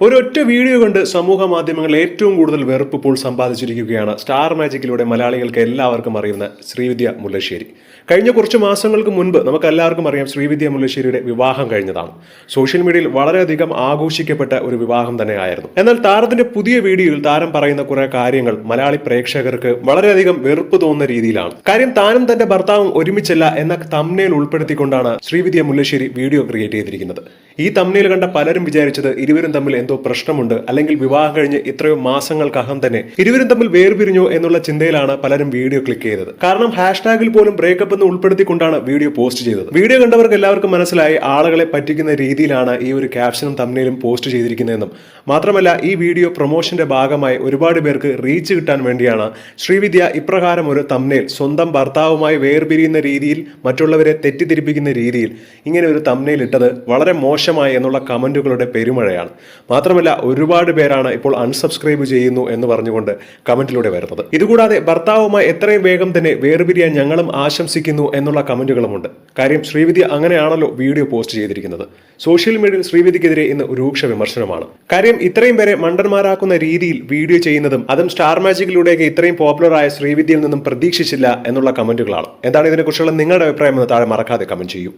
ഒരൊറ്റ വീഡിയോ കൊണ്ട് സമൂഹ മാധ്യമങ്ങൾ ഏറ്റവും കൂടുതൽ വെറുപ്പ് ഇപ്പോൾ സമ്പാദിച്ചിരിക്കുകയാണ്. സ്റ്റാർ മാജിക്കിലൂടെ മലയാളികൾക്ക് എല്ലാവർക്കും അറിയുന്ന ശ്രീവിദ്യ മുല്ലശ്ശേരി. കഴിഞ്ഞ കുറച്ച് മാസങ്ങൾക്ക് മുൻപ് നമുക്ക് എല്ലാവർക്കും അറിയാം ശ്രീവിദ്യ മുല്ലശ്ശേരിയുടെ വിവാഹം കഴിഞ്ഞതാണ്. സോഷ്യൽ മീഡിയയിൽ വളരെയധികം ആഘോഷിക്കപ്പെട്ട ഒരു വിവാഹം തന്നെയായിരുന്നു. എന്നാൽ താരത്തിന്റെ പുതിയ വീഡിയോയിൽ താരം പറയുന്ന കുറെ കാര്യങ്ങൾ മലയാളി പ്രേക്ഷകർക്ക് വളരെയധികം വെറുപ്പ് തോന്നുന്ന രീതിയിലാണ്. കാര്യം താനും തന്റെ ഭർത്താവും ഒരുമിച്ചല്ല എന്ന തമ്നയിൽ ഉൾപ്പെടുത്തിക്കൊണ്ടാണ് ശ്രീവിദ്യ മുല്ലശ്ശേരി വീഡിയോ ക്രിയേറ്റ് ചെയ്തിരിക്കുന്നത്. ഈ തമ്നയിൽ കണ്ട പലരും വിചാരിച്ചത് ഇരുവരും തമ്മിൽ എന്തോ പ്രശ്നമുണ്ട്. അല്ലെങ്കിൽ വിവാഹം കഴിഞ്ഞ് ഇത്രയോ മാസങ്ങൾക്കകം തന്നെ ഇരുവരും തമ്മിൽ വേർപിരിഞ്ഞോ എന്നുള്ള ചിന്തയിലാണ് പലരും വീഡിയോ ക്ലിക്ക് ചെയ്തത്. കാരണം ഹാഷ്ടാഗിൽ പോലും ബ്രേക്കപ്പ് എന്ന് ഉൾപ്പെടുത്തിക്കൊണ്ടാണ് വീഡിയോ പോസ്റ്റ് ചെയ്തത്. വീഡിയോ കണ്ടവർക്ക് എല്ലാവർക്കും മനസ്സിലായി ആളുകളെ പറ്റിക്കുന്ന രീതിയിലാണ് ഈ ഒരു ക്യാപ്ഷനും തമ്മിലും പോസ്റ്റ് ചെയ്തിരിക്കുന്നതെന്നും. മാത്രമല്ല ഈ വീഡിയോ പ്രൊമോഷന്റെ ഭാഗമായി ഒരുപാട് പേർക്ക് റീച്ച് കിട്ടാൻ വേണ്ടിയാണ് ശ്രീവിദ്യ ഇപ്രകാരം ഒരു തമ്നേൽ സ്വന്തം ഭർത്താവുമായി വേർപിരിയുന്ന രീതിയിൽ മറ്റുള്ളവരെ തെറ്റിദ്ധരിപ്പിക്കുന്ന രീതിയിൽ ഇങ്ങനെ ഒരു തമ്മിൽ ഇട്ടത് വളരെ മോശമായി എന്നുള്ള കമന്റുകളുടെ പെരുമഴയാണ്. മാത്രമല്ല ഒരുപാട് പേരാണ് ഇപ്പോൾ അൺസബ്സ്ക്രൈബ് ചെയ്യുന്നു എന്ന് പറഞ്ഞുകൊണ്ട് കമന്റിലൂടെ വരുന്നത്. ഇതുകൂടാതെ ഭർത്താവുമായി എത്രയും വേഗം തന്നെ വേർപിരിയാൻ ഞങ്ങളും ആശംസിക്കുന്നു എന്നുള്ള കമന്റുകളുമുണ്ട്. കാര്യം ശ്രീവിദ്യ അങ്ങനെയാണല്ലോ വീഡിയോ പോസ്റ്റ് ചെയ്തിരിക്കുന്നത്. സോഷ്യൽ മീഡിയയിൽ ശ്രീവിദ്യക്കെതിരെ ഇന്ന് രൂക്ഷ വിമർശനമാണ്. കാര്യം ഇത്രയും പേരെ മണ്ടന്മാരാക്കുന്ന രീതിയിൽ വീഡിയോ ചെയ്യുന്നതും അതും സ്റ്റാർ മാജിക്കിലൂടെയൊക്കെ ഇത്രയും പോപ്പുലറായ ശ്രീവിദ്യയിൽ നിന്നും പ്രതീക്ഷിച്ചില്ല എന്നുള്ള കമന്റുകളാണ്. എന്താണ് ഇതിനെക്കുറിച്ചുള്ള നിങ്ങളുടെ അഭിപ്രായം എന്ന് താഴെ മറക്കാതെ കമന്റ് ചെയ്യൂ.